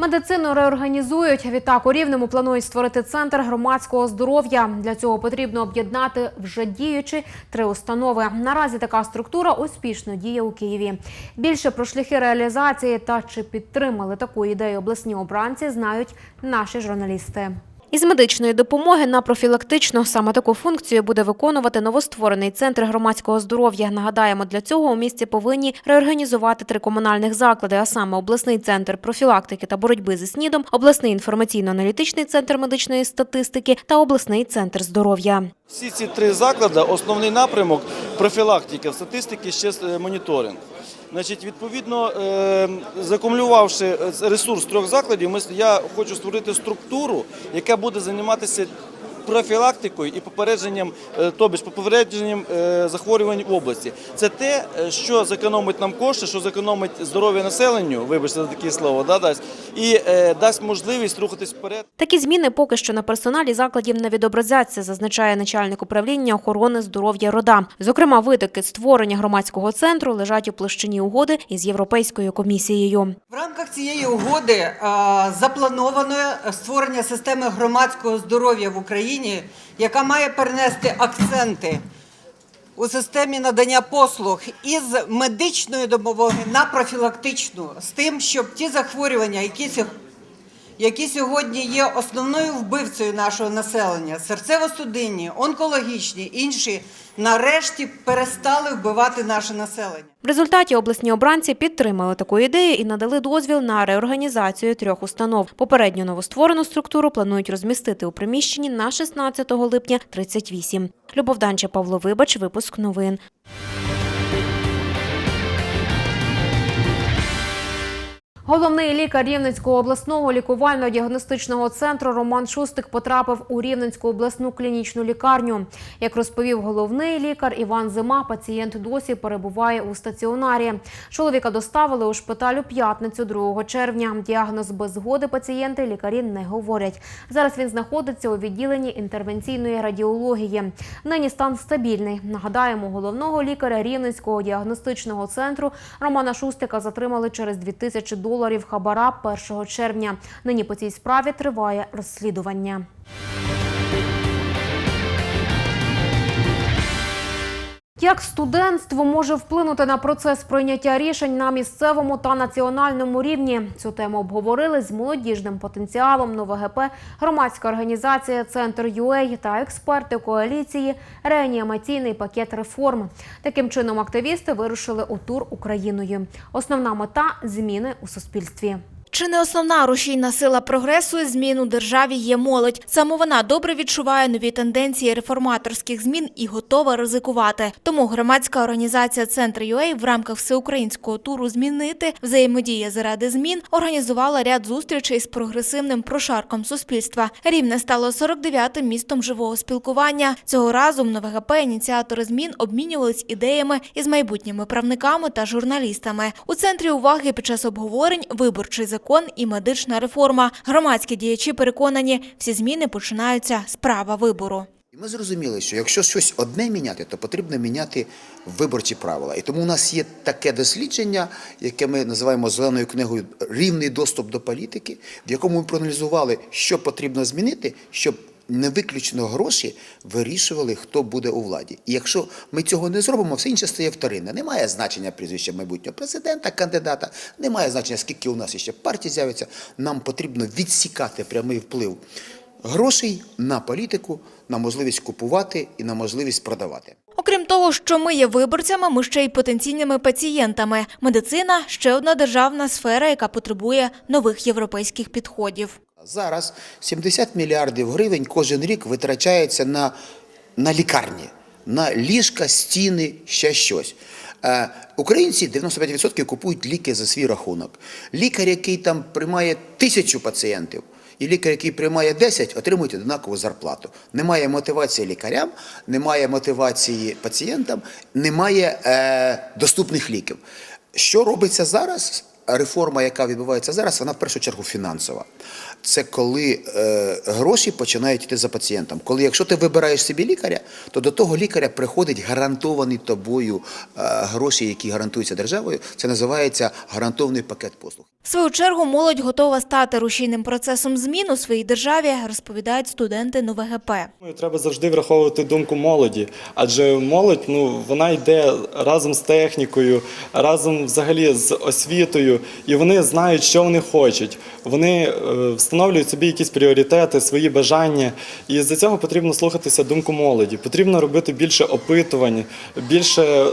Медицину реорганізують. Відтак у Рівному планують створити центр громадського здоров'я. Для цього потрібно об'єднати вже діючі три установи. Наразі така структура успішно діє у Києві. Більше про шляхи реалізації та чи підтримали таку ідею обласні обранці, знають наші журналісти. Із медичної допомоги на профілактичну саме таку функцію буде виконувати новостворений центр громадського здоров'я. Нагадаємо, для цього у місті повинні реорганізувати три комунальних заклади, а саме обласний центр профілактики та боротьби зі снідом, обласний інформаційно-аналітичний центр медичної статистики та обласний центр здоров'я. Всі ці три заклади основний напрямок профілактики, статистики, ще е, моніторинг. Значить, відповідно, е, закумулювавши е, ресурс трьох закладів, я хочу створити структуру, яка буде займатися профілактикою і попередженням, е, тобі ж попередженням е, захворювань в області. Це те, е, що зекономить нам кошти, що зекономить здоров'я населенню, вибачте за таке слово, да, дасть, і е, дасть можливість рухатись вперед. Такі зміни поки що на персоналі закладів не відобразяться, зазначає начальник управління охорони здоров'я РОДА. Зокрема, витоки створення громадського центру лежать у площині угоди із Європейською комісією. В рамках цієї угоди е, заплановано створення системи громадського здоров'я в Україні, яка має перенести акценти у системі надання послуг із медичної допомоги на профілактичну, з тим, щоб ті захворювання, які які сьогодні є основною вбивцею нашого населення, серцево-судинні, онкологічні, інші, нарешті перестали вбивати наше населення. В результаті обласні обранці підтримали таку ідею і надали дозвіл на реорганізацію трьох установ. Попередню новостворену структуру планують розмістити у приміщенні на 16 липня 38. Любов Данча, Павло Вибач, випуск новин. Головний лікар Рівненського обласного лікувально-діагностичного центру Роман Шустик потрапив у Рівненську обласну клінічну лікарню. Як розповів головний лікар Іван Зима, пацієнт досі перебуває у стаціонарі. Чоловіка доставили у шпиталь у п'ятницю 2 червня. Діагноз без згоди пацієнти лікарі не говорять. Зараз він знаходиться у відділенні інтервенційної радіології. Нині стан стабільний. Нагадаємо, головного лікаря Рівненського діагностичного центру Романа Шустика затримали через 2000 доларів хабара 1 червня. Нині по цій справі триває розслідування. Як студентство може вплинути на процес прийняття рішень на місцевому та національному рівні? Цю тему обговорили з молодіжним потенціалом НовГП, громадська організація Центр ЮЕЙ та експерти коаліції Реанімаційний пакет реформ. Таким чином, активісти вирушили у тур Україною. Основна мета зміни у суспільстві. Чи не основна рушійна сила прогресу і змін у державі є молодь? Саме вона добре відчуває нові тенденції реформаторських змін і готова ризикувати. Тому громадська організація Центр ЮЕЙ в рамках всеукраїнського туру змінити взаємодія заради змін організувала ряд зустрічей з прогресивним прошарком суспільства. Рівне стало 49-м містом живого спілкування. Цього разу в ініціатори змін обмінювались ідеями із майбутніми правниками та журналістами. У центрі уваги під час обговорень виборчий закон і медична реформа. Громадські діячі переконані, всі зміни починаються з права вибору. Ми зрозуміли, що якщо щось одне міняти, то потрібно міняти виборчі правила. І тому у нас є таке дослідження, яке ми називаємо зеленою книгою Рівний доступ до політики, в якому ми проаналізували, що потрібно змінити, щоб не виключно гроші вирішували, хто буде у владі. І якщо ми цього не зробимо, все інше стає вторинне. Немає значення прізвища майбутнього президента, кандидата, немає значення, скільки у нас ще партій з'явиться. Нам потрібно відсікати прямий вплив грошей на політику, на можливість купувати і на можливість продавати. Окрім того, що ми є виборцями, ми ще й потенційними пацієнтами. Медицина ще одна державна сфера, яка потребує нових європейських підходів. Зараз 70 мільярдів гривень кожен рік витрачається на, на лікарні, на ліжка, стіни, ще щось. Е, Українці 95% купують ліки за свій рахунок. Лікар, який там приймає тисячу пацієнтів, і лікар, який приймає 10, отримують однакову зарплату. Немає мотивації лікарям, немає мотивації пацієнтам, немає е, доступних ліків. Що робиться зараз? реформа, яка відбувається зараз, вона в першу чергу фінансова. Це коли е, гроші починають йти за пацієнтом. Коли, якщо ти вибираєш собі лікаря, то до того лікаря приходить гарантований тобою е, гроші, які гарантуються державою. Це називається гарантований пакет послуг. В свою чергу молодь готова стати рушійним процесом змін у своїй державі, розповідають студенти. Думаю, Треба завжди враховувати думку молоді, адже молодь ну вона йде разом з технікою, разом взагалі з освітою, і вони знають, що вони хочуть. Вони е, встановлюють собі якісь пріоритети, свої бажання, і за цього потрібно слухатися думку молоді. Потрібно робити більше опитувань, більше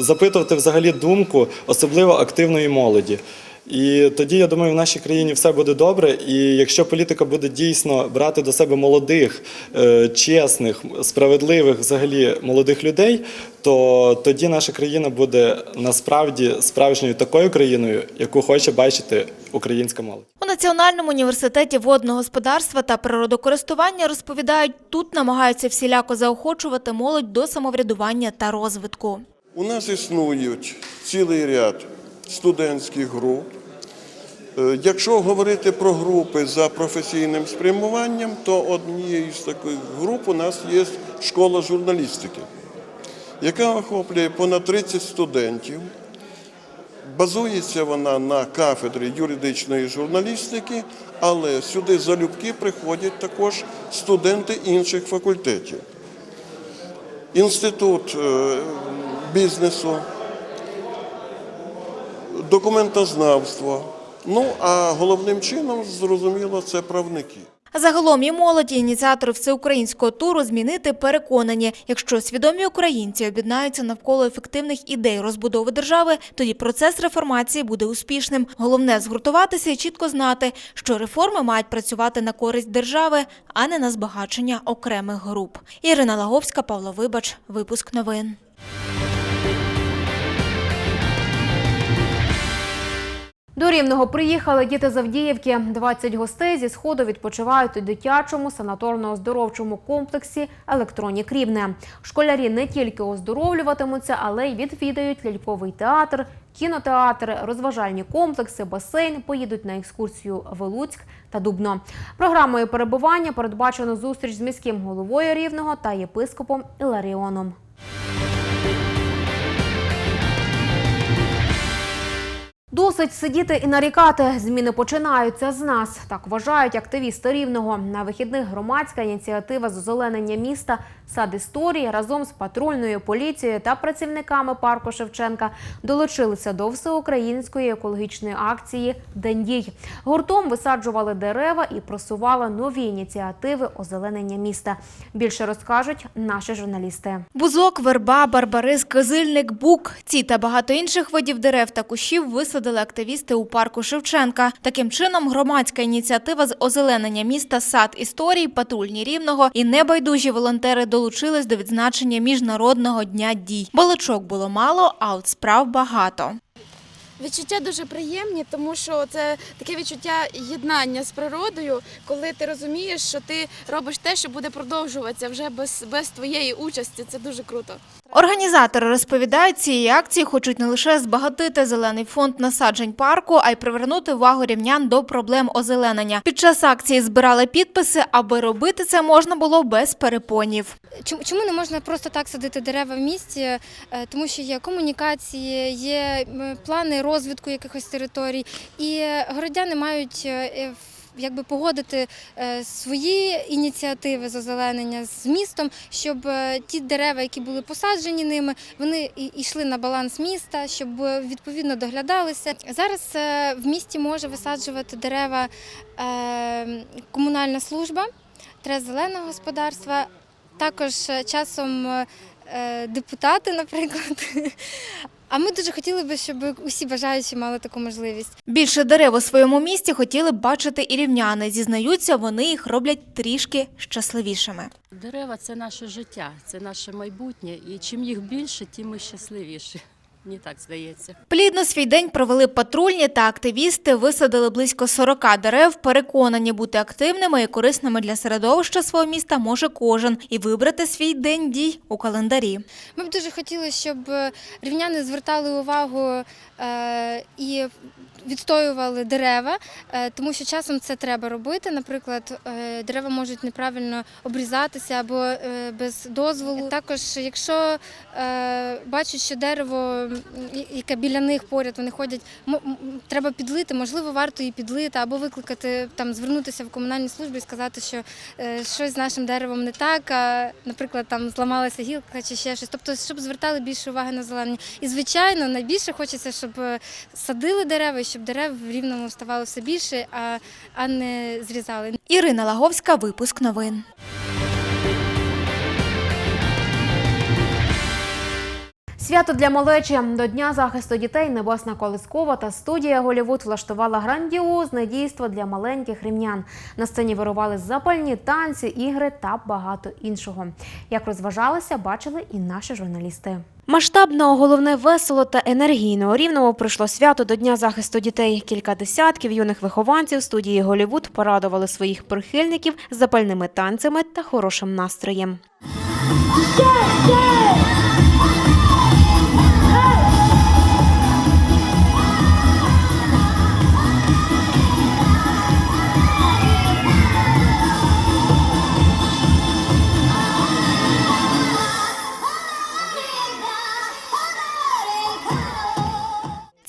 запитувати взагалі думку, особливо активної молоді. І тоді я думаю, в нашій країні все буде добре. І якщо політика буде дійсно брати до себе молодих, е, чесних, справедливих, взагалі молодих людей, то тоді наша країна буде насправді справжньою такою країною, яку хоче бачити українська молодь. У Національному університеті водного господарства та природокористування розповідають, тут намагаються всіляко заохочувати молодь до самоврядування та розвитку. У нас існують цілий ряд студентських груп. Е, Якщо говорити про групи за професійним спрямуванням, то однією з таких груп у нас є школа журналістики, яка охоплює понад 30 студентів. Базується вона на кафедрі юридичної журналістики, але сюди залюбки приходять також студенти інших факультетів. Інститут е, бізнесу, документознавство. Ну а головним чином, зрозуміло, це правники. Загалом і молодь, і ініціатори всеукраїнського туру змінити переконані, якщо свідомі українці об'єднаються навколо ефективних ідей розбудови держави, тоді процес реформації буде успішним. Головне згуртуватися і чітко знати, що реформи мають працювати на користь держави, а не на збагачення окремих груп. Ірина Лаговська, Павло Вибач, випуск новин. До Рівного приїхали діти з Авдіївки. 20 гостей зі сходу відпочивають у дитячому санаторно-оздоровчому комплексі Електронік Рівне. Школярі не тільки оздоровлюватимуться, але й відвідають ляльковий театр, кінотеатр, розважальні комплекси, басейн. Поїдуть на екскурсію в та Дубно. Програмою перебування передбачено зустріч з міським головою Рівного та єпископом Іларіоном. Досить сидіти і нарікати. Зміни починаються з нас. Так вважають активісти рівного. На вихідних громадська ініціатива з озеленення міста сад історії разом з патрульною поліцією та працівниками парку Шевченка долучилися до всеукраїнської екологічної акції День дій. Гуртом висаджували дерева і просували нові ініціативи озеленення міста. Більше розкажуть наші журналісти. Бузок, верба, барбарис, кизильник, бук. Ці та багато інших видів дерев та кущів висадили активісти у парку Шевченка. Таким чином, громадська ініціатива з озеленення міста сад історій, патрульні рівного і небайдужі волонтери долучились до відзначення міжнародного дня дій. Балачок було мало, а от справ багато. Відчуття дуже приємні, тому що це таке відчуття єднання з природою, коли ти розумієш, що ти робиш те, що буде продовжуватися вже без, без твоєї участі. Це дуже круто. Організатори розповідають, цієї акції хочуть не лише збагатити зелений фонд насаджень парку, а й привернути увагу рівнян до проблем озеленення. Під час акції збирали підписи, аби робити це можна було без перепонів. Чому не можна просто так садити дерева в місті? Е, Тому що є комунікації, є плани розвитку якихось територій, і городяни мають е, е, якби погодити е, свої ініціативи з озеленення з містом, щоб е, ті дерева, які були посаджені ними, вони йшли на баланс міста, щоб е, відповідно доглядалися. Зараз в місті може висаджувати дерева комунальна служба, трес зеленого господарства. Також часом депутати, наприклад. А ми дуже хотіли би, щоб усі бажаючі мали таку можливість. Більше дерев у своєму місті хотіли б бачити і рівняни. Зізнаються, вони їх роблять трішки щасливішими. Дерева це наше життя, це наше майбутнє, і чим їх більше, тим ми щасливіші. Мені так здається. Плідно свій день провели патрульні та активісти, висадили близько 40 дерев, переконані бути активними і корисними для середовища свого міста може кожен і вибрати свій день дій у календарі. Ми б дуже хотіли, щоб е, рівняни звертали увагу е, і відстоювали дерева, е, тому що часом це треба робити. Наприклад, е, дерева можуть неправильно обрізатися або е, без дозволу. Також, якщо бачать, що дерево, яке біля них поряд, вони ходять, треба підлити, можливо, варто її підлити, або викликати там, звернутися в комунальні служби і сказати, що щось з нашим деревом не так, а, наприклад, там зламалася гілка чи ще щось. Тобто, щоб звертали більше уваги на зелені. І звичайно, найбільше хочеться, щоб садили дерева, і щоб дерев в рівному ставало все більше, а, а не зрізали. Ірина Лаговська, випуск новин. Свято для малечі до Дня захисту дітей Небесна Колискова та студія Голівуд влаштувала грандіозне дійство для маленьких рівнян. На сцені вирували запальні танці, ігри та багато іншого. Як розважалися, бачили і наші журналісти. Масштабно, головне весело та енергійно у Рівному пройшло свято до Дня захисту дітей. Кілька десятків юних вихованців студії Голівуд порадували своїх прихильників запальними танцями та хорошим настроєм.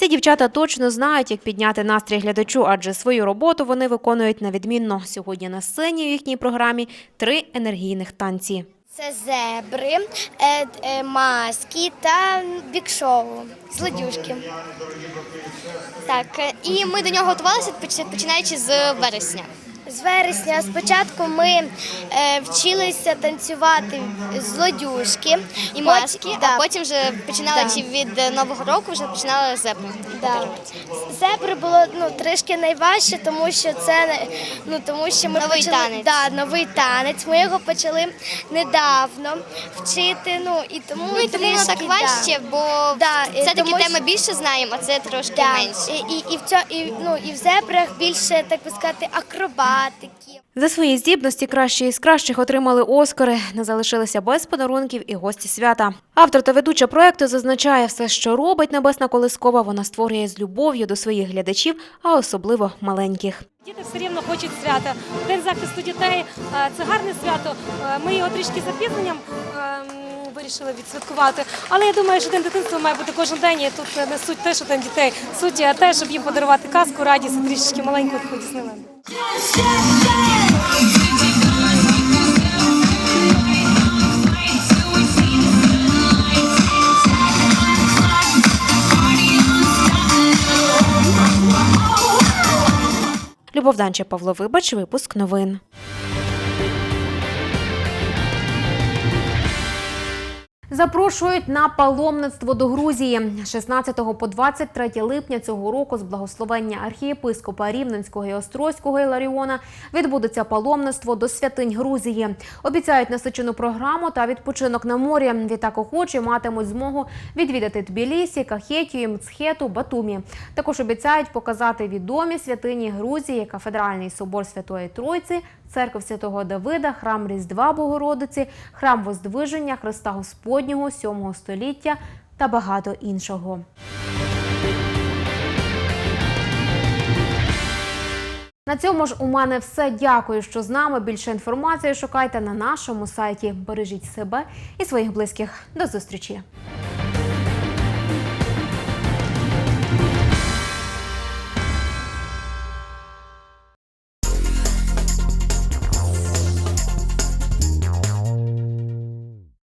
Ці дівчата точно знають, як підняти настрій глядачу, адже свою роботу вони виконують на відмінно. Сьогодні на сцені у їхній програмі три енергійних танці. Це зебри, е, е, маски та бікшоу, злодюшки Так, е, і ми до нього готувалися починаючи з вересня. З вересня спочатку ми е, вчилися танцювати злодюжки І маски, а потім вже починали Да. від е, нового року, вже починали зепу. Да. Зебри було ну трішки найважче, тому що це ну тому що ми Новий почали танець. Да, новий танець. Ми його почали недавно вчити. Ну і тому Ну і тому так важче, бо Да, і все-таки тому теми більше знаємо, а це трошки Да. менше. І, і, і в цьо, і, ну, і в зебрах більше, так би сказати, акробатики. За свої здібності кращі із кращих отримали Оскари. Не залишилися без подарунків і гості свята. Автор та ведуча проекту зазначає, все, що робить Небесна Колискова, вона створює з любов'ю до своїх глядачів, а особливо маленьких. Діти все рівно хочуть свята. День захисту дітей е, це гарне свято. Е, Ми його трішки запізненням е, вирішили відсвяткувати. Але я думаю, що день дитинства має бути кожен день. І тут не суть те, що день дітей. Суть те, щоб їм подарувати казку, радість і трішечки маленьку таку Діснейленд. Любов Павло Вибач, випуск новин. Запрошують на паломництво до Грузії 16 по 23 липня цього року з благословення архієпископа Рівненського і Острозького Іларіона відбудеться паломництво до святинь Грузії. Обіцяють насичену програму та відпочинок на морі. Відтак охочі матимуть змогу відвідати Тбілісі, Кахетію, Мцхету, Батумі. Також обіцяють показати відомі святині Грузії, кафедральний собор Святої Тройці, церков Святого Давида, храм Різдва Богородиці, храм Воздвиження Христа Господнього 7 століття та багато іншого. На цьому ж у мене все. Дякую, що з нами. Більше інформації шукайте на нашому сайті. Бережіть себе і своїх близьких. До зустрічі!